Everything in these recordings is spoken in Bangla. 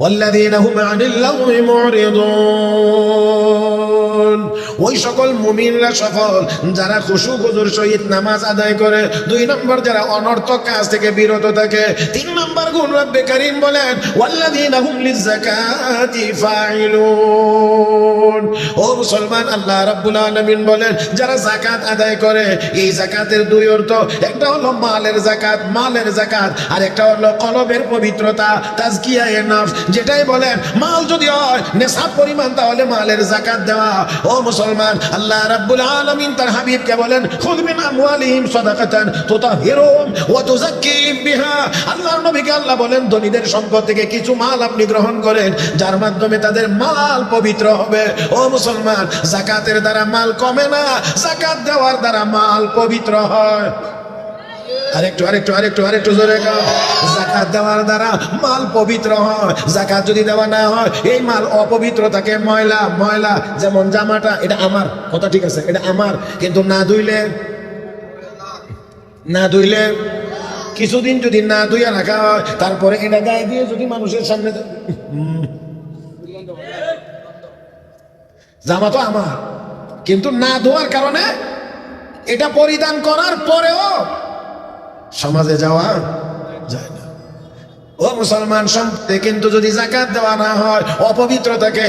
والذين هم عن اللغو معرضون. ওই সকল মুমিনরা সফল, যারা খুশু খুজুর সহিত নামাজ আদায় করে। দুই নম্বর যারা অনর্থক কাজ থেকে বিরত থাকে, তিন নম্বর গুণ রব্বে করিম বলেন, ওয়াল্লাযীনা হুম লিযাকাতি ফাইলুন ও মুসলমান, আল্লাহ রাব্বুল আলামিন বলেন, যারা যাকাত আদায় করে, এই যাকাতের দুই অর্থ, একটা হলো মালের যাকাত মালের যাকাত, আর একটা হলো কলবের পবিত্রতা, তাজকিয়ায়ে নফস। যেটাই বলেন, মাল যদি হয়, নেশাব পরিমাণ তাহলে মালের যাকাত দেওয়া। ও মুসলমান, আল্লাহ রাব্বুল আলামিন তার হাবিবকে বলেন, খুদ মিন আমওয়ালিহিম সাদাকাতান তুতাহিরুহুম ওয়া তুযাক্কিহিম বিহা। আল্লাহর নবীকে আল্লাহ বলেন, ধনীদের সম্পদ থেকে কিছু মাল আপনি গ্রহণ করেন, যার মাধ্যমে তাদের মাল পবিত্র হবে। ও মুসলমান যাকাতের দ্বারা মাল কমে না যাকাত দেওয়ার দ্বারা মাল পবিত্র হয়। আরেকটু আরেকটু আরেকটু আরেকটু জোরে জাকাত দেওয়ার দ্বারা মাল পবিত্র হয়। জাকাত যদি দেওয়া না হয়, এই মাল অপবিত্র থাকে ময়লা ময়লা, যেমন জামাটা, এটা আমার, কথা ঠিক আছে, এটা আমার। কিন্তু না ধুইলে না ধুইলে কিছুদিন যদি না ধুইয়া রাখা হয়, তারপরে এটা গায়ে দিয়ে যদি মানুষের সামনে। জামা তো আমার। কিন্তু না ধোয়ার কারণে এটা পরিধান করার পরেও সমাজে যাওয়া যায়। ও মুসলমান সম্পদে কিন্তু যদি জাকাত দেওয়া না হয় অপবিত্র থাকে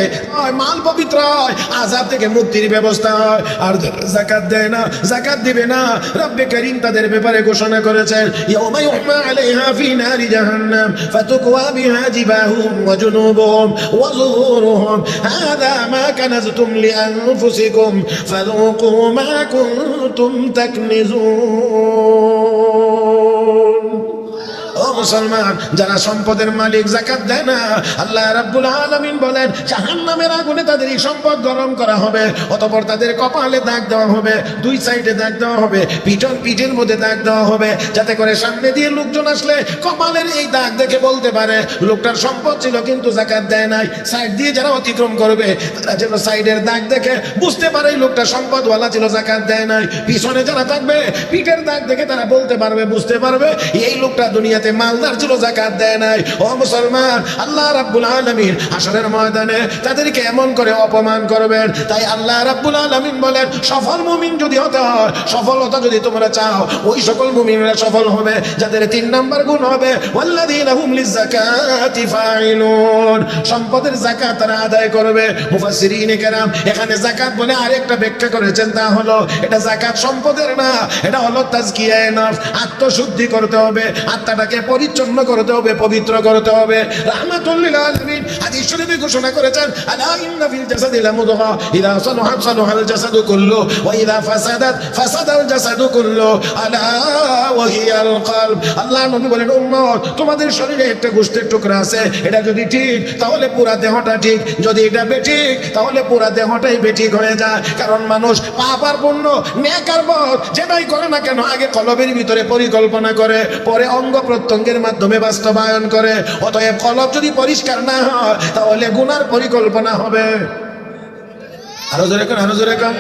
মাল পবিত্র হয় আজাব থেকে মুক্তির ব্যবস্থা হয়। আর জাকাত দেয় না জাকাত দিবে না। রব্বে করিম তাদের ব্যাপারে ঘোষণা করেছেন, ইয়াউমা ইউহমা আলাইহা ফি নারি জাহান্নাম, ফাতুকওয়া বিহা জিবাহুম ওয়া জুনুবুহুম ওয়া যুহুরুহুম। হাদা মা কানাজতুম লিআনফুসিকুম ফাযুকু মা কুনতুম তাকনিজুন। মুসলমান, যারা সম্পদের মালিক জাকাত দেয় না। আল্লাহ রাব্বুল আলামিন বলেন, জাহান্নামের আগুনে তাদের এই সম্পদ গরম করা হবে, অতঃপর তাদের কপালে দাগ দেওয়া হবে, দুই সাইডে দাগ দেওয়া হবে, পিঠন পিঠের মধ্যে দাগ দেওয়া হবে, যাতে করে সামনে দিয়ে লোকজন আসলে কপালের এই দাগ দেখে বলতে পারে, লোকটার সম্পদ ছিল কিন্তু জাকাত দেয় নাই, সাইড দিয়ে যারা অতিক্রম করবে, তারা যেন সাইডের দাগ দেখে বুঝতে পারে লোকটা সম্পদওয়ালা ছিল জাকাত দেয় নাই। পিছনে যারা থাকবে, পিঠের দাগ দেখে তারা বলতে পারবে, বুঝতে পারবে, এই লোকটা দুনিয়াতে মালদার ছিল জাকাত দেয় নাই। ও মুসলমান, আল্লাহ রাব্বুল আলামিন আসরের ময়দানে তাদেরকে এমন করে অপমান করবেন। তাই আল্লাহ রাব্বুল আলামিন বলেন, সফল মুমিন যদি হতে হয়, সফলতা যদি তোমরা চাও, ওই সকল মুমিনরা সফল হবে, যাদের তিন নাম্বার গুণ হবে সম্পদের যাকাত তারা আদায় করবে। কেরাম, এখানে যাকাত বলে আরেকটা ব্যাখ্যা করেছেন, তা হলো, এটা যাকাত সম্পদের না, এটা হলো তাজকিয়ায়ে নফস আত্মশুদ্ধি করতে হবে, আত্মাটাকে পরিচ্ছন্ন করতে হবে, পবিত্র করতে হবে। তোমাদের শরীরে একটা গোশতের টুকরা আছে, এটা যদি ঠিক, তাহলে পুরা দেহটা ঠিক। যদি এটা বেঠিক, তাহলে পুরা দেহটাই বেঠিক হয়ে যায়। কারণ মানুষ পাপ আর পুণ্য নেক আর যেটাই করে না কেন, আগে কলবের ভিতরে পরিকল্পনা করে, পরে অঙ্গ প্রত্যঙ্গের মাধ্যমে বাস্তবায়ন করে। অতএব কলব যদি পরিষ্কার না হয়, তাহলে গুনার পরিকল্পনা হবে। আরও জোরে কোন, আরও জোরে কলব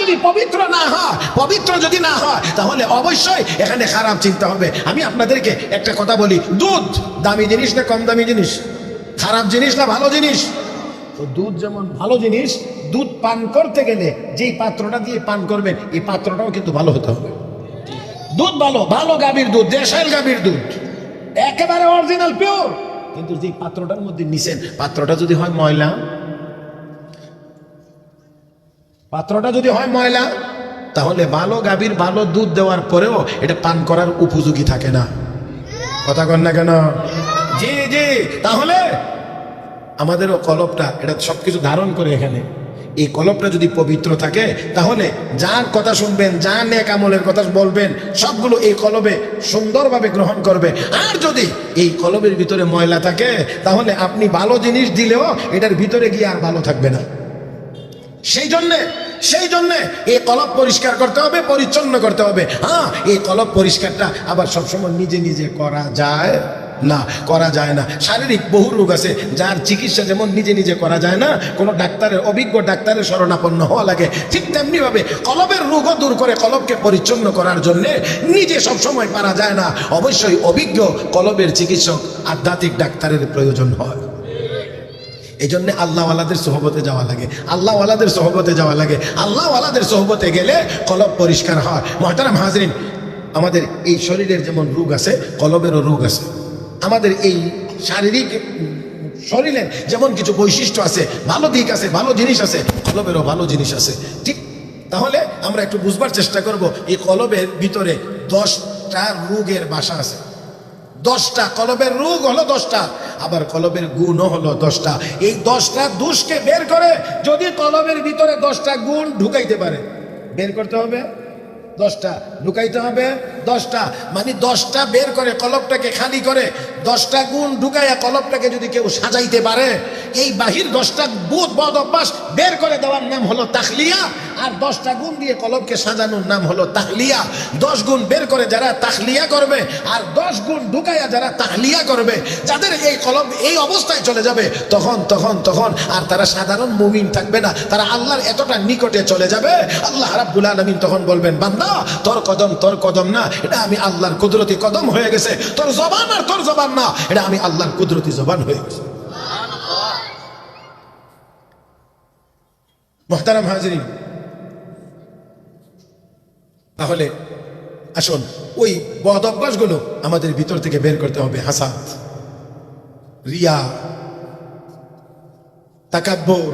যদি পবিত্র না হয়, পবিত্র যদি না হয়, তাহলে অবশ্যই এখানে খারাপ চিন্তা হবে। আমি আপনাদেরকে একটা কথা বলি, দুধ দামি জিনিস না কম দামি জিনিস? খারাপ জিনিস না ভালো জিনিস? তো দুধ যেমন ভালো জিনিস, দুধ পান করতে গেলে যেই পাত্রটা দিয়ে পান করবেন, এই পাত্রটাও কিন্তু ভালো হতে হবে। দুধ ভালো ভালো গাভীর দুধ দেশের গাভীর দুধ। একেবারে অরিজিনাল পিওর কিন্তু যে পাত্রটার মধ্যে নিছেন, পাত্রটা যদি হয় ময়লা। পাত্রটা যদি হয় ময়লা, তাহলে ভালো গাভীর, ভালো দুধ দেওয়ার পরেও এটা পান করার উপযোগী থাকে না। কথা কন না কেন? জি জি, তাহলে আমাদেরও কলবটা এটা সবকিছু ধারণ করে এখানে। এই কলবটা যদি পবিত্র থাকে, তাহলে যার কথা শুনবেন যা নেক আমলের কথা বলবেন, সবগুলো এই কলবে সুন্দরভাবে গ্রহণ করবে। আর যদি এই কলবের ভিতরে ময়লা থাকে, তাহলে আপনি ভালো জিনিস দিলেও এটার ভিতরে গিয়ে আর ভালো থাকবে না। সেই জন্যে সেই জন্যে এই কলব পরিষ্কার করতে হবে, পরিচ্ছন্ন করতে হবে। হ্যাঁ এই কলব পরিষ্কারটা আবার সবসময় নিজে নিজে করা যায়। না, করা যায় না। শারীরিক বহু রোগ আছে, যার চিকিৎসা যেমন নিজে নিজে করা যায় না, কোনো ডাক্তারের, অভিজ্ঞ ডাক্তারের শরণাপন্ন হওয়া লাগে। ঠিক তেমনিভাবে কলবের রোগও দূর করে কলবকে পরিচ্ছন্ন করার জন্য নিজে সব সময় পারা যায় না। অবশ্যই অভিজ্ঞ কলবের চিকিৎসক আধ্যাত্মিক ডাক্তারের প্রয়োজন হয়। এই জন্যে আল্লাহওয়ালাদের সহবতে যাওয়া লাগে। আল্লাহওয়ালাদের সহবতে যাওয়া লাগে। আল্লাহওয়ালাদের সহবতে গেলে কলব পরিষ্কার হয়। মহতারাম হাজরিন, আমাদের এই শরীরের যেমন রোগ আছে, কলবেরও রোগ আছে। আমাদের এই শারীরিক শরীরের যেমন কিছু বৈশিষ্ট্য আছে, ভালো দিক আছে, ভালো জিনিস আছে, কলবেরও ভালো জিনিস আছে। ঠিক তাহলে আমরা একটু বুঝবার চেষ্টা করব, এই কলবের ভিতরে দশটা রোগের বাসা আছে। দশটা, কলবের রোগ হলো দশটা, আবার কলবের গুণও হলো দশটা। এই দশটা দোষকে বের করে যদি কলবের ভিতরে দশটা গুণ ঢুকাইতে পারে, বের করতে হবে। দশটা ঢুকাইতে হবে, দশটা। মানে দশটা বের করে কলপটাকে খালি করে দশটা গুণ ঢুকাইয়া কলপটাকে যদি কেউ সাজাইতে পারে, এই বাহির দশটা বুধ বদ অভ্যাস বের করে দেওয়ার নাম হলো তাখলিয়া আর দশটা গুণ দিয়ে কলমকে সাজানোর নাম হলো তাহলিয়া। দশ গুণ বের করে যারা তাহলিয়া করবে আর দশ গুণ ঢুকাইয়া যারা তাহলিয়া করবে যাদের এই কলম এই অবস্থায় চলে যাবে তখন তখন তখন আর তারা সাধারণ মুমিন থাকবে না। তারা আল্লাহর এতটা নিকটে চলে যাবে। আল্লাহ রাব্বুল আলামিন তখন বলবেন বান্দা তোর কদম তোর কদম না। এটা আমি আল্লাহর কুদরতি কদম হয়ে গেছে। তোর জবান আর তোর জবান না। এটা আমি আল্লাহর কুদরতি জবান হয়ে গেছে। মোহতারাম হাজরিন তাহলে আসুন, ওই বদ অভ্যাসগুলো আমাদের ভিতর থেকে বের করতে হবে হাসাদ রিয়া, তাকাব্বর,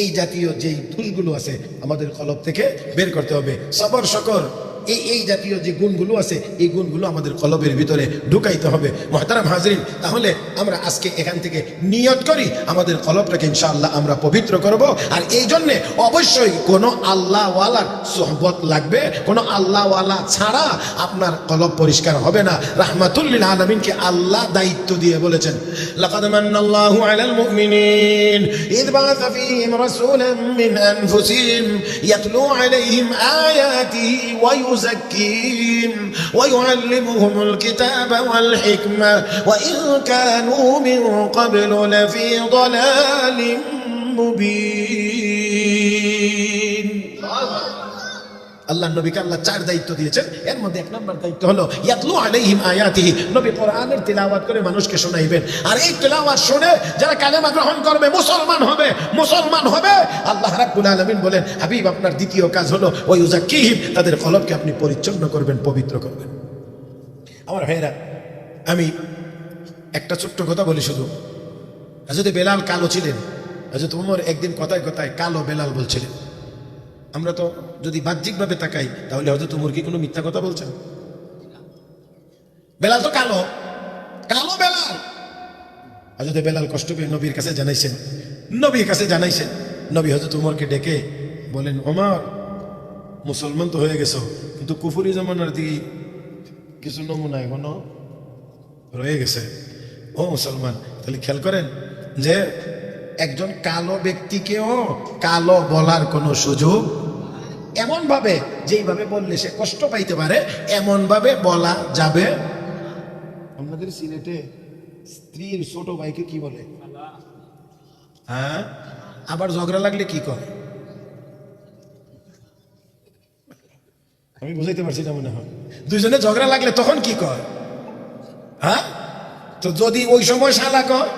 এই জাতীয় যেই দোষগুলো আছে আমাদের কলব থেকে বের করতে হবে। সবর, শকর এই এই জাতীয় যে গুণগুলো আছে, এই গুণগুলো আমাদের কলবের ভিতরে ঢুকাইতে হবে। মহতারাম হাজরিন, তাহলে আমরা আজকে এখান থেকে নিয়ত করি, আমাদের কলবটাকে ইনশাআল্লাহ আমরা পবিত্র করব। আর এই জন্যে অবশ্যই কোনো আল্লাহওয়ালার সোহবত লাগবে, কোনো আল্লাহওয়ালা ছাড়া আপনার কলব পরিষ্কার হবে না। রাহমাতুল্লিল আলমিনকে আল্লাহ দায়িত্ব দিয়ে বলেছেন ইউযাক্কিহিম ويزكيهم ويعلمهم الكتاب والحكمة وإن كانوا من قبل لفي ضلال مبين. আল্লাহ নবীকে আল্লাহ চার দায়িত্ব দিয়েছেন। এর মধ্যে এক নম্বর দায়িত্ব হলো, ইয়াতলু আলাইহিম আয়াতিহি। নবী কোরআনের তিলাওয়াত করে মানুষকে শোনাইবেন। আর এই তিলাওয়াত শুনে যারা কালেমা গ্রহণ করবে, মুসলমান হবে মুসলমান হবে, আল্লাহ রাব্বুল আলামিন বলেন, হাবিব, আপনার দ্বিতীয় কাজ হলো ওই উজাক্কিহিম তাদের কলবকে আপনি পরিচ্ছন্ন করবেন, পবিত্র করবেন। আমার ভাইয়েরা, আমি একটা ছোট্ট কথা বলি শুধু। হজরত বেলাল কালো ছিলেন। হজরত উমর একদিন কথায় কথায় কালো বেলাল বলছিলেন। আমরা তো যদি বাহ্যিকভাবে তাকাই, তাহলে হজরত উমর কি কোনো মিথ্যা কথা বলছেন বেলাল তো কালো। কালো বেলাল! হজরত বেলাল কষ্ট পেয়ে নবীর কাছে জানাইছেন, নবীর কাছে জানাইছেন, নবী হজরত উমরকে ডেকে বলেন, ওমর, মুসলমান তো হয়ে গেছো, কিন্তু কুফুরি জমানার দিকে কিছু নমুনা এখনও রয়ে গেছে। ও মুসলমান, তাহলে খেয়াল করেন যে একজন কালো ব্যক্তিকেও কালো বলার কোনো সুযোগ এমন ভাবে যেইভাবে বললে সে কষ্ট পাইতে পারে এমন ভাবে বলা যাবে। আপনাদের সিলেটে স্ত্রীর ছোট ভাইকে কি বলে? হ্যাঁ? আবার ঝগড়া লাগলে কি করে আমি বুঝাইতে পারছি না মনে হয়। দুইজনে ঝগড়া লাগলে তখন কি কয়? হ্যাঁ? তো যদি ওই সময় শালা কয়,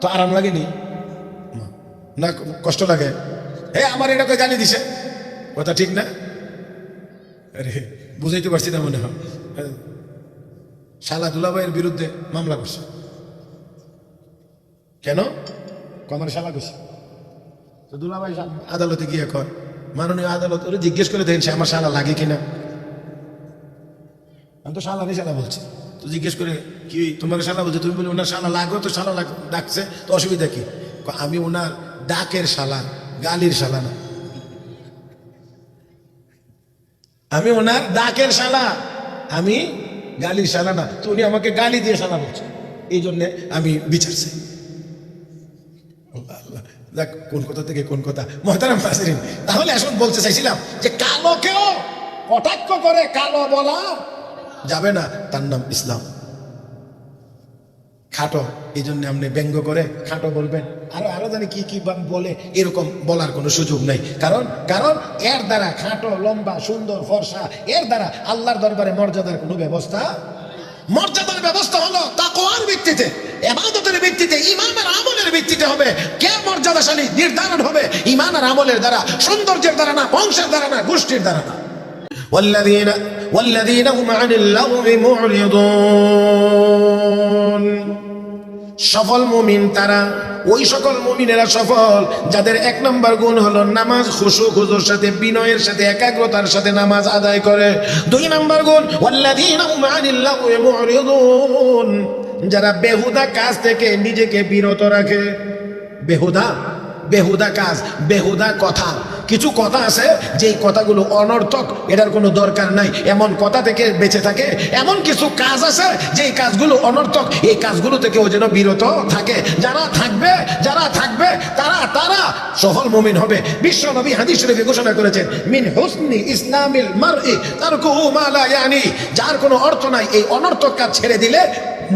তো আরাম লাগেনি। না, কষ্ট লাগে। হে, আমার এটাকে জানি দিছে। কথা ঠিক না? আরে, বুঝাইতে পারছি না মনে হয়। শালা দুলাভাইয়ের বিরুদ্ধে মামলা করছে। কেন? কমার শালা করছে তো দুলাভাই আদালতে গিয়ে কয়, মাননীয় আদালত, ওরে জিজ্ঞেস করে দেখেন সে আমার শালা লাগে কিনা। আমি তো শালা নেই শালা বলছি। তো জিজ্ঞেস করে, কি তোমাকে শালা বলছে? তুমি বলি, ওনার শালা লাগো, তো শালা লাগ ডাকছে, তো অসুবিধা কি? আমি ওনার ডাকের শালা, গালির শালা না। আমি ওনার ডাকের শালা, আমি গালির শালা না। তো উনি আমাকে গালি দিয়ে শালা বলছে। এই জন্যে আমি আল্লাহ আল্লাহ। দেখ, কোন কথা থেকে কোন কথা। মহতারাম হাসিরিন তাহলে এখন বলতে চাইছিলাম যে কালোকেও কটাক্ষ করে কালো বলা যাবে না। তার নাম ইসলাম। খাটো এই জন্য আপনি ব্যঙ্গ করে খাটো বলবেন। আরও আরও জানি কি কি বলে, এরকম বলার কোনো সুযোগ নাই। কারণ কারণ এর দ্বারা খাটো, লম্বা, সুন্দর, ফর্সা, এর দ্বারা আল্লাহর দরবারে মর্যাদার কোনো ব্যবস্থা মর্যাদার ব্যবস্থা হলো তাকওয়ার ভিত্তিতে এবাদতের ভিত্তিতে ইমান আর আমলের ভিত্তিতে হবে। কে মর্যাদাশালী? নির্ধারণ হবে। ইমান আর আমলের দ্বারা, সৌন্দর্যের দ্বারা না, বংশের দ্বারা না, গোষ্ঠীর দ্বারা না। والذين والذين هم عن اللغو معرضون সফল মুমিন তারা ওই সকল মুমিনেরা সফল যাদের এক নম্বর গুণ হলো নামাজ খুশু খুজুর সাথে বিনয়ের সাথে একাগ্রতার সাথে নামাজ আদায় করে দুই নম্বর গুণ ওয়াল্লাযীনা হুম আনিল লাগwi মুরিদুন যারা বেহুদা কাজ থেকে নিজেকে বিরত রাখে বেহুদা বেহুদা কাজ বেহুদা কথা কিছু কথা আছে, যেই কথাগুলো অনর্থক, এটার কোনো দরকার নাই। এমন কথা থেকে বেঁচে থাকে, এমন কিছু কাজ আছে, যেই কাজগুলো অনর্থক, এই কাজগুলো থেকে ও যেন বিরত থাকে। যারা থাকবে যারা থাকবে, তারা তারা সফল মমিন হবে। বিশ্ব নবী হাদিস শরীফে ঘোষণা করেছেন, মিন হুসনি ইসলামিল মারই লা ইয়ানি। যার কোনো অর্থ নাই, এই অনর্থক কাজ ছেড়ে দিলে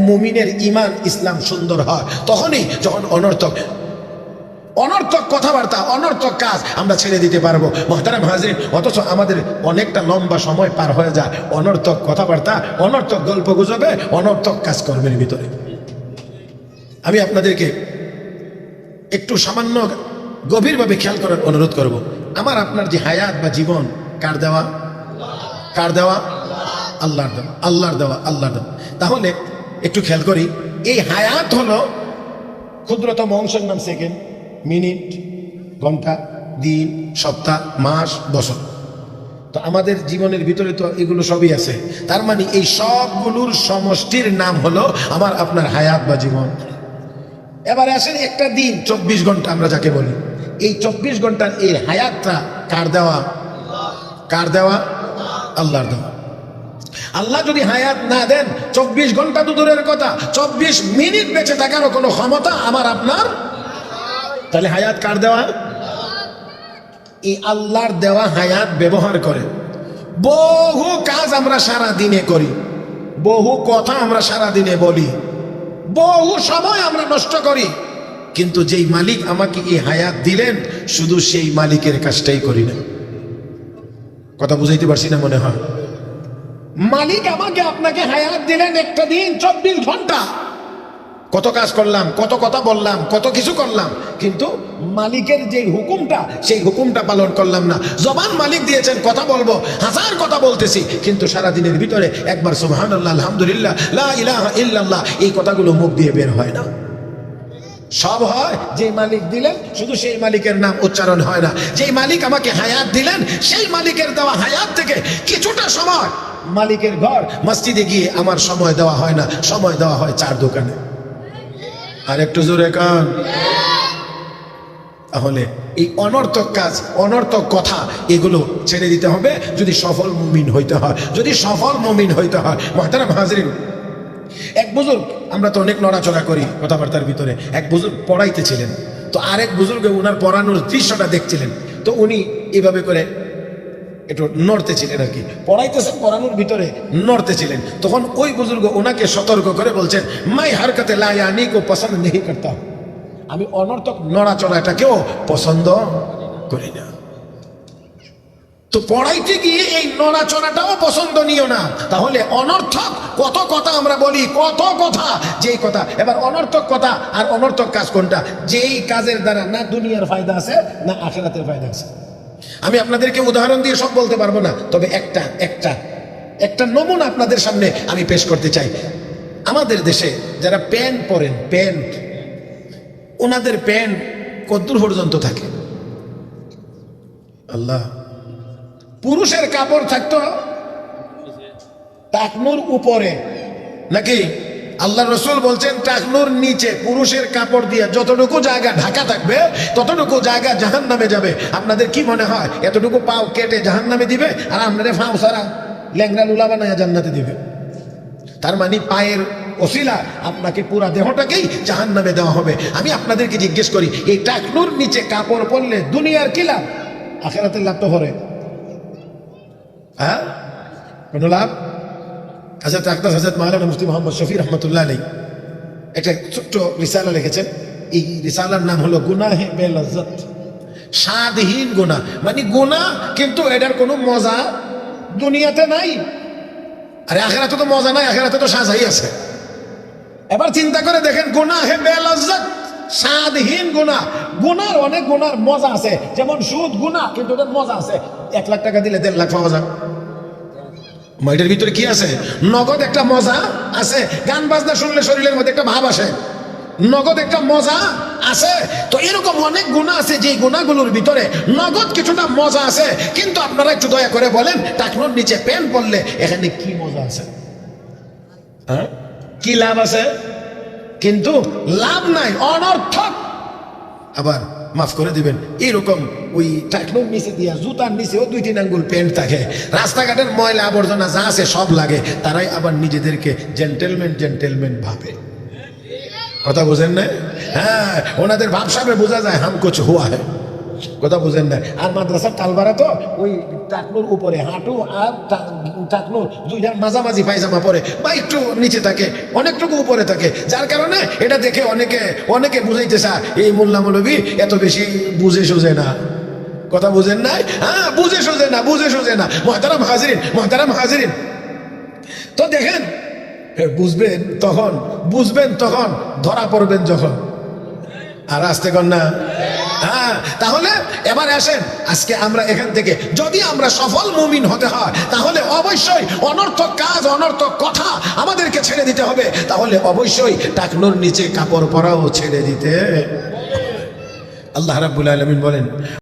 মুমিনের ইমান ইসলাম সুন্দর হয়। তখনই যখন অনর্থক অনর্থক কথাবার্তা, অনর্থক কাজ আমরা ছেড়ে দিতে পারব। মহতারাম হাজির অথচ আমাদের অনেকটা লম্বা সময় পার হয়ে যায়। অনর্থক কথাবার্তা, অনর্থক গল্প গুজবে, অনর্থক কাজকর্মের ভিতরে। আমি আপনাদেরকে একটু সামান্য গভীরভাবে খেয়াল করার অনুরোধ করব। আমার আপনার যে হায়াত বা জীবন, কার দেওয়া? কার দেওয়া? আল্লাহর দেওয়া। আল্লাহর দেওয়া আল্লাহর দেওয়া। তাহলে একটু খেয়াল করি, এই হায়াত হলো ক্ষুদ্রতম অংশের নাম সেকেন্ড। মিনিট, ঘণ্টা, দিন, সপ্তাহ, মাস, বছর। তো আমাদের জীবনের ভিতরে তো এগুলো সবই আছে। তার মানে এই সবগুলোর সমষ্টির নাম হলো আমার, আপনার হায়াত বা জীবন। এবার আসেন একটা দিন, চব্বিশ ঘণ্টা আমরা যাকে বলি। এই চব্বিশ ঘণ্টার এই হায়াতটা কার দেওয়া? কার দেওয়া? আল্লাহর দেওয়া। আল্লাহ যদি হায়াত না দেন, চব্বিশ ঘণ্টা তো দূরের কথা। চব্বিশ মিনিট বেঁচে থাকারও কোনো ক্ষমতা আমার, আপনার তাহলে হায়াত কার দেওয়া? এই আল্লাহর দেওয়া হায়াত ব্যবহার করে। বহু কাজ আমরা সারা দিনে করি। বহু কথা আমরা সারা দিনে বলি। বহু সময় আমরা নষ্ট করি। কিন্তু যেই মালিক আমাকে এই হায়াত দিলেন, শুধু সেই মালিকের কাজটাই করি না। কথা বুঝাইতে পারছি না মনে হয়? মালিক আমাকে আপনাকে হায়াত দিলেন একটা দিন, চব্বিশ ঘণ্টা। কত কাজ করলাম, কত কথা বললাম, কত কিছু করলাম, কিন্তু মালিকের যে হুকুমটা, সেই হুকুমটা পালন করলাম না। জবান মালিক দিয়েছেন, কথা বলব, হাজার কথা বলতেছি, কিন্তু সারা দিনের ভিতরে একবার সুবহানাল্লাহ, আলহামদুলিল্লাহ, লা ইলাহা ইল্লাল্লাহ, এই কথাগুলো মুখ দিয়ে বের হয় না। সব হয় যে মালিক দিলেন, শুধু সেই মালিকের নাম উচ্চারণ হয় না। যেই মালিক আমাকে হায়াত দিলেন, সেই মালিকের দেওয়া হায়াত থেকে কিছুটা সময় মালিকের ঘর, মসজিদে গিয়ে আমার সময় দেওয়া হয় না, সময় দেওয়া হয় চার দোকানে। আর একটু জোরে কান। তাহলে এই অনর্থক কাজ, অনর্থক কথা, এগুলো ছেড়ে দিতে হবে। যদি সফল মুমিন হইতে হয়, যদি সফল মুমিন হইতে হয়, মহতারাম হাজরিন, এক বুজুর্গ, আমরা তো অনেক নড়াচড়া করি কথাবার্তার ভিতরে, এক বুজুর্গ পড়াইতেছিলেন। তো আরেক বুজুর্গ ওনার পড়ানোর দৃশ্যটা দেখছিলেন। তো উনি এভাবে করে একটু নড়তেছিলেন আর কি। পড়াইতেছেন পড়ানোর ভিতরে নড়তেছিলেন তখন ওই বুজুর্গ ওনাকে সতর্ক করে বলছেন, মাই হারকাতে লায়ানি কো পছন্দ নেই করতাম আমি অনর্থক নড়াচড়াটাকেও পছন্দ করি না। তো পড়াইতে গিয়ে এই নড়াচড়াটাও পছন্দনীয় না। তাহলে অনর্থক কত কথা আমরা বলি, কত কথা, যেই কথা। এবার অনর্থক কথা আর অনর্থক কাজ কোনটা? যেই কাজের দ্বারা না দুনিয়ার ফায়দা আছে, না আখেরাতের ফায়দা আছে। আমি আপনাদেরকে উদাহরণ দিয়ে সব বলতে পারব না, তবে একটা একটা একটা নমুনা আপনাদের সামনে আমি পেশ করতে চাই। আমাদের দেশে যারা প্যান্ট পরেন, প্যান্ট, ওনাদের প্যান্ট কদ্দূর পর্যন্ত থাকে। আল্লাহ, পুরুষের কাপড় থাকতো টাকনুর উপরে, নাকি আল্লাহ রসুল বলছেন টাকনুর নিচে, পুরুষের কাপড় দিয়ে যতটুকু জায়গা ঢাকা থাকবে, ততটুকু জায়গা জাহান নামে যাবে। আপনাদের কি মনে হয়, এতটুকু পাও কেটে জাহান নামে দিবে, আর আপনাদের ফাও সারা ল্যাংরা লুলা বানায় জান্নাতে দিবে? তার মানে পায়ের ওসিলা আপনাকে পুরা দেহটাকেই জাহান নামে দেওয়া হবে। আমি আপনাদেরকে জিজ্ঞেস করি, এই টাকনুর নিচে কাপড় পরলে দুনিয়ার কি লাভ? আখেরাতের লাভ তো হরে। হ্যাঁ? কোনো লাভ? হাজরত আকদাস হাজরত মাওলানা মুফতি মোহাম্মদ শফি রহমতুল্লাহ আলী একটা ছোট্ট রিসালা লিখেছেন। এই রিসালার নাম হলো গুনাহে বেলজ্জত স্বাদহীন গুণা মানে গুণা কিন্তু এটার কোনো মজা দুনিয়াতে নাই। আরে আখেরাতে তো মজা নাই, আখেরাতে তো সাজাই আছে। এবার চিন্তা করে দেখেন গুণা হে বেলজ্জত স্বাদহীন গুণা গুনার অনেক গুনার মজা আছে। যেমন সুদ গুণা কিন্তু ওটার মজা আছে। এক লাখ টাকা দিলে দেড় লাখ পাওয়া যায়। এটার ভিতরে কি আছে? নগদ একটা মজা আছে। গান বাজনা শুনলে শরীরের মধ্যে একটা ভাব আসে। নগদ একটা মজা আছে। তো এরকম অনেক গুণা আছে যে গুণাগুলোর ভিতরে নগদ কিছুটা মজা আছে। কিন্তু আপনারা একটু দয়া করে বলেন, টাকনোর নিচে পেন পড়লে এখানে কি মজা আছে? হ্যাঁ? কি লাভ আছে? কিন্তু লাভ নাই, অনর্থক। আবার মাফ করে দিবেন। এরকম ওই টাকনোর নিচে দিয়া, জুতার নিচেও দুই তিন আঙ্গুল প্যান্ট থাকে। রাস্তাঘাটের ময়লা আবর্জনা যা আছে সব লাগে, তারাই আবার নিজেদেরকে জেন্টেলমেন জেন্টেলমেন ভাবে। কথা বোঝেন না হ্যাঁ ওনাদের ভাবসাবে বোঝা যায় হাম কুছ হুয়া হ্যাঁ কথা বুঝেন না আর মাদ্রাসার তালবারা তো ওই টাকনুর উপরে, হাঁটু আর টাকনুর দুইটার মাঝামাঝি পায়জামা পরে, বা একটু নিচে থাকে, অনেকটুকু উপরে থাকে। যার কারণে এটা দেখে অনেকে অনেকে বুঝাইতে চায়, এই মোল্লা মৌলবী এত বেশি বুঝে সুঝে না। কথা বুঝেন নাই? হ্যাঁ বুঝে সুঝে না, বুঝে সুঝে না। মহতারাম হাজিরিন মহতারাম হাজিরিন। তো দেখেন বুঝবেন তখন বুঝবেন তখন, ধরা পড়বেন যখন। আর আসতে না। হ্যাঁ তাহলে এবার আসেন, আজকে আমরা এখান থেকে। যদি আমরা সফল মুমিন হতে হয়, তাহলে অবশ্যই অনর্থক কাজ, অনর্থক কথা আমাদেরকে ছেড়ে দিতে হবে। তাহলে অবশ্যই টাকনোর নিচে কাপড় পরাও ছেড়ে দিতে। আল্লাহ রাবুল আলমিন বলেন